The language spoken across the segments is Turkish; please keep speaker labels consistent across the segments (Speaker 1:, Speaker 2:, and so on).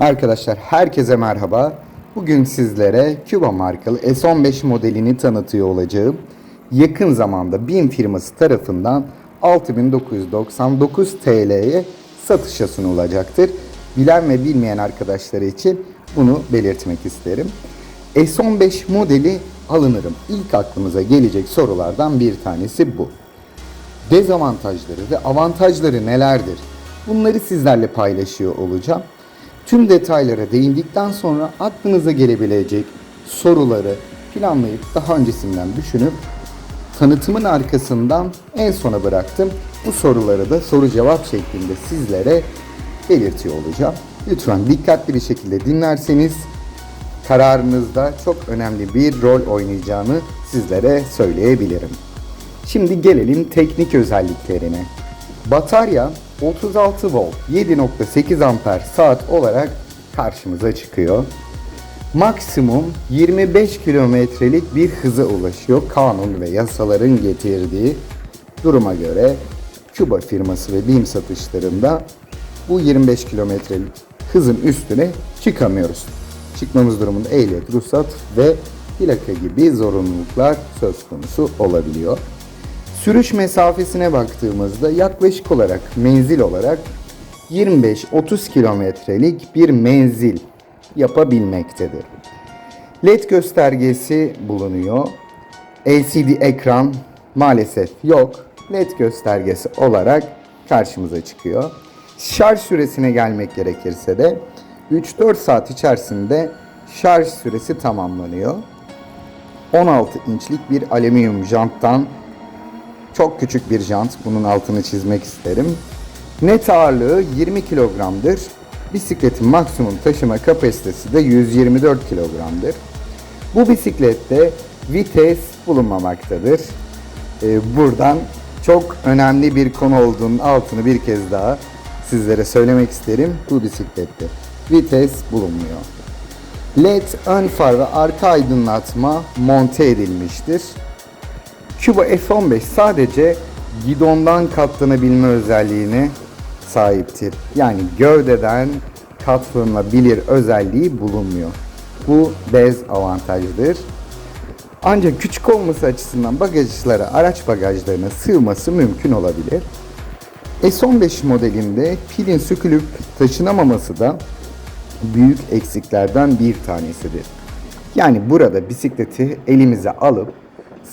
Speaker 1: Arkadaşlar herkese merhaba. Bugün sizlere Cuba markalı S15 modelini tanıtıyor olacağım. Yakın zamanda BİM firması tarafından 6999 TL'ye satışa sunulacaktır. Bilen ve bilmeyen arkadaşlar için bunu belirtmek isterim. S15 modeli alınırım. İlk aklımıza gelecek sorulardan bir tanesi bu. Dezavantajları ve avantajları nelerdir? Bunları sizlerle paylaşıyor olacağım. Tüm detaylara değindikten sonra aklınıza gelebilecek soruları planlayıp daha öncesinden düşünüp tanıtımın arkasından en sona bıraktım. Bu soruları da soru cevap şeklinde sizlere belirtiyor olacağım. Lütfen dikkatli bir şekilde dinlerseniz kararınızda çok önemli bir rol oynayacağını sizlere söyleyebilirim. Şimdi gelelim teknik özelliklerine. Batarya 36 volt 7.8 amper saat olarak karşımıza çıkıyor. Maksimum 25 kilometrelik bir hıza ulaşıyor kanun ve yasaların getirdiği duruma göre Küba firması ve BİM satışlarında bu 25 kilometrelik hızın üstüne çıkamıyoruz. Çıkmamız durumunda ehliyet, ruhsat ve plaka gibi zorunluluklar söz konusu olabiliyor. Sürüş mesafesine baktığımızda yaklaşık olarak menzil olarak 25-30 kilometrelik bir menzil yapabilmektedir. LED göstergesi bulunuyor. LCD ekran maalesef yok. LED göstergesi olarak karşımıza çıkıyor. Şarj süresine gelmek gerekirse de 3-4 saat içerisinde şarj süresi tamamlanıyor. 16 inçlik bir alüminyum janttan çok küçük bir jant. Bunun altını çizmek isterim. Net ağırlığı 20 kilogramdır. Bisikletin maksimum taşıma kapasitesi de 124 kilogramdır. Bu bisiklette vites bulunmamaktadır. Ee, buradan çok önemli bir konu olduğunun altını bir kez daha sizlere söylemek isterim. Bu bisiklette vites bulunmuyor. LED ön far ve arka aydınlatma monte edilmiştir. Cuba F15 sadece gidondan katlanabilme özelliğine sahiptir. Yani gövdeden katlanabilir özelliği bulunmuyor. Bu dezavantajdır. Ancak küçük olması açısından bagajlara, araç bagajlarına sığması mümkün olabilir. S15 modelinde pilin sökülüp taşınamaması da büyük eksiklerden bir tanesidir. Yani burada bisikleti elimize alıp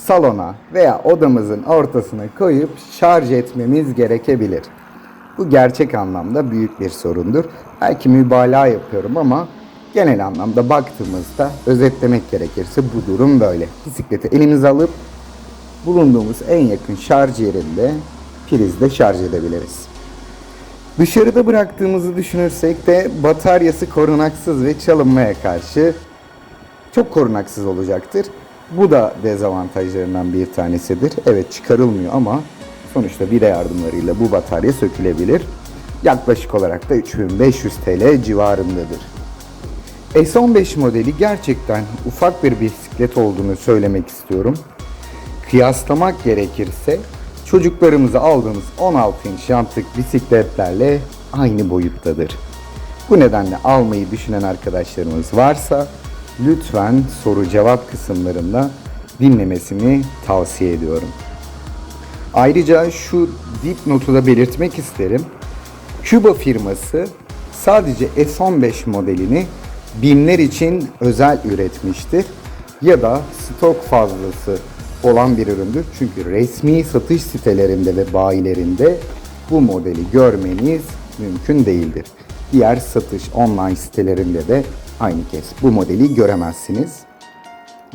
Speaker 1: salona veya odamızın ortasına koyup şarj etmemiz gerekebilir. Bu gerçek anlamda büyük bir sorundur. Belki mübalağa yapıyorum ama genel anlamda baktığımızda özetlemek gerekirse bu durum böyle. Bisikleti elimize alıp bulunduğumuz en yakın şarj yerinde prizde şarj edebiliriz. Dışarıda bıraktığımızı düşünürsek de bataryası korunaksız ve çalınmaya karşı çok korunaksız olacaktır. Bu da dezavantajlarından bir tanesidir. Evet çıkarılmıyor ama sonuçta vida yardımlarıyla bu batarya sökülebilir. Yaklaşık olarak da 3500 TL civarındadır. S15 modeli gerçekten ufak bir bisiklet olduğunu söylemek istiyorum. Kıyaslamak gerekirse çocuklarımıza aldığımız 16 inç jantlık bisikletlerle aynı boyuttadır. Bu nedenle almayı düşünen arkadaşlarımız varsa lütfen soru cevap kısımlarında dinlemesini tavsiye ediyorum. Ayrıca şu dipnotu da belirtmek isterim. Cuba firması sadece S15 modelini BİM'ler için özel üretmiştir ya da stok fazlası olan bir üründür. Çünkü resmi satış sitelerinde ve bayilerinde bu modeli görmeniz mümkün değildir. Diğer satış online sitelerinde de aynı kez bu modeli göremezsiniz.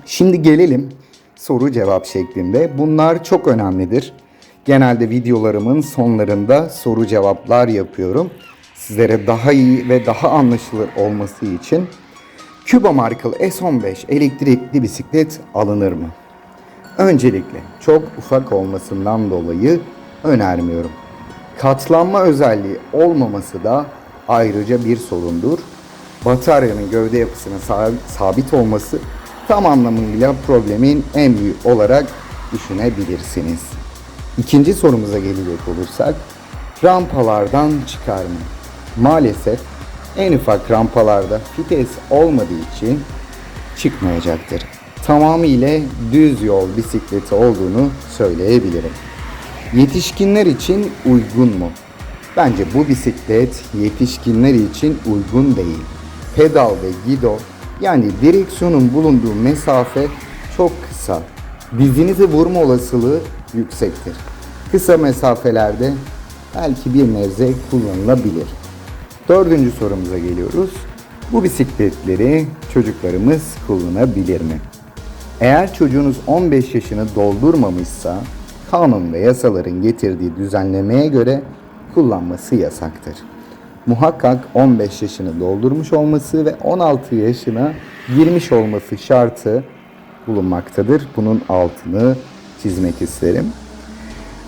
Speaker 1: Şimdi gelelim soru cevap şeklinde. Bunlar çok önemlidir. Genelde videolarımın sonlarında soru cevaplar yapıyorum. Sizlere daha iyi ve daha anlaşılır olması için Cuba markalı S15 elektrikli bisiklet alınır mı? Öncelikle çok ufak olmasından dolayı önermiyorum. Katlanma özelliği olmaması da ayrıca bir sorundur. Bataryanın gövde yapısına sabit olması tam anlamıyla problemin en büyük olarak düşünebilirsiniz. İkinci sorumuza gelecek olursak rampalardan çıkar mı? Maalesef en ufak rampalarda vites olmadığı için çıkmayacaktır. Tamamıyla düz yol bisikleti olduğunu söyleyebilirim. Yetişkinler için uygun mu? Bence bu bisiklet yetişkinler için uygun değil. Pedal ve gido yani direksiyonun bulunduğu mesafe çok kısa. Dizinizi vurma olasılığı yüksektir. Kısa mesafelerde belki bir nebze kullanılabilir. Dördüncü sorumuza geliyoruz. Bu bisikletleri çocuklarımız kullanabilir mi? Eğer çocuğunuz 15 yaşını doldurmamışsa kanun ve yasaların getirdiği düzenlemeye göre kullanması yasaktır. Muhakkak 15 yaşını doldurmuş olması ve 16 yaşına girmiş olması şartı bulunmaktadır. Bunun altını çizmek isterim.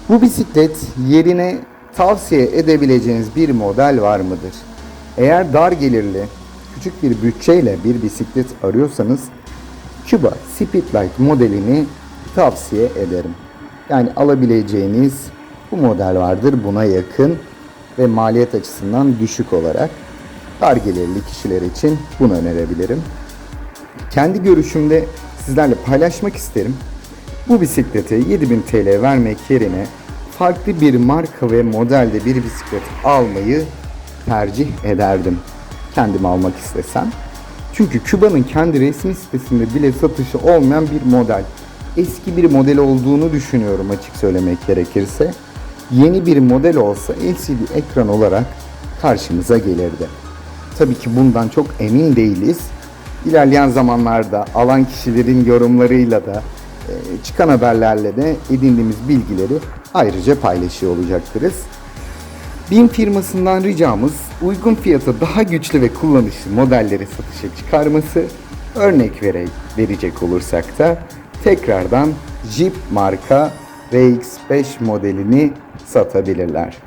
Speaker 1: Bu bisiklet yerine tavsiye edebileceğiniz bir model var mıdır? Eğer dar gelirli, küçük bir bütçeyle bir bisiklet arıyorsanız Cuba Speedlight modelini tavsiye ederim. Yani alabileceğiniz bu model vardır buna yakın ve maliyet açısından düşük olarak dar gelirli kişiler için bunu önerebilirim. Kendi görüşümde sizlerle paylaşmak isterim. Bu bisiklete 7000 TL vermek yerine farklı bir marka ve modelde bir bisiklet almayı tercih ederdim. Kendim almak istesem. Çünkü Küba'nın kendi resmi sitesinde bile satışı olmayan bir model. Eski bir model olduğunu düşünüyorum açık söylemek gerekirse. Yeni bir model olsa LCD ekran olarak karşımıza gelirdi. Tabii ki bundan çok emin değiliz. İlerleyen zamanlarda alan kişilerin yorumlarıyla da e, çıkan haberlerle de edindiğimiz bilgileri ayrıca paylaşıyor olacaktırız. BİM firmasından ricamız uygun fiyata daha güçlü ve kullanışlı modelleri satışa çıkarması. Örnek vere, verecek olursak da tekrardan Jeep marka RX5 modelini satabilirler.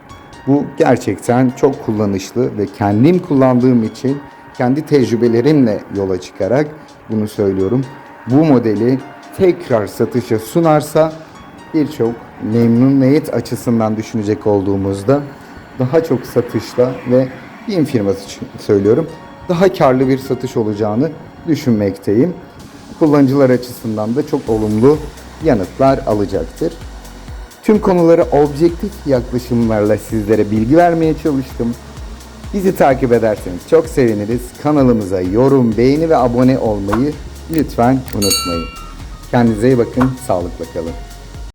Speaker 1: Bu gerçekten çok kullanışlı ve kendim kullandığım için kendi tecrübelerimle yola çıkarak bunu söylüyorum. Bu modeli tekrar satışa sunarsa birçok memnuniyet açısından düşünecek olduğumuzda daha çok satışla ve BİM firması için söylüyorum daha karlı bir satış olacağını düşünmekteyim. Kullanıcılar açısından da çok olumlu yanıtlar alacaktır. Tüm konuları objektif yaklaşımlarla sizlere bilgi vermeye çalıştım. Bizi takip ederseniz çok seviniriz. Kanalımıza yorum, beğeni ve abone olmayı lütfen unutmayın. Kendinize iyi bakın, sağlıkla kalın.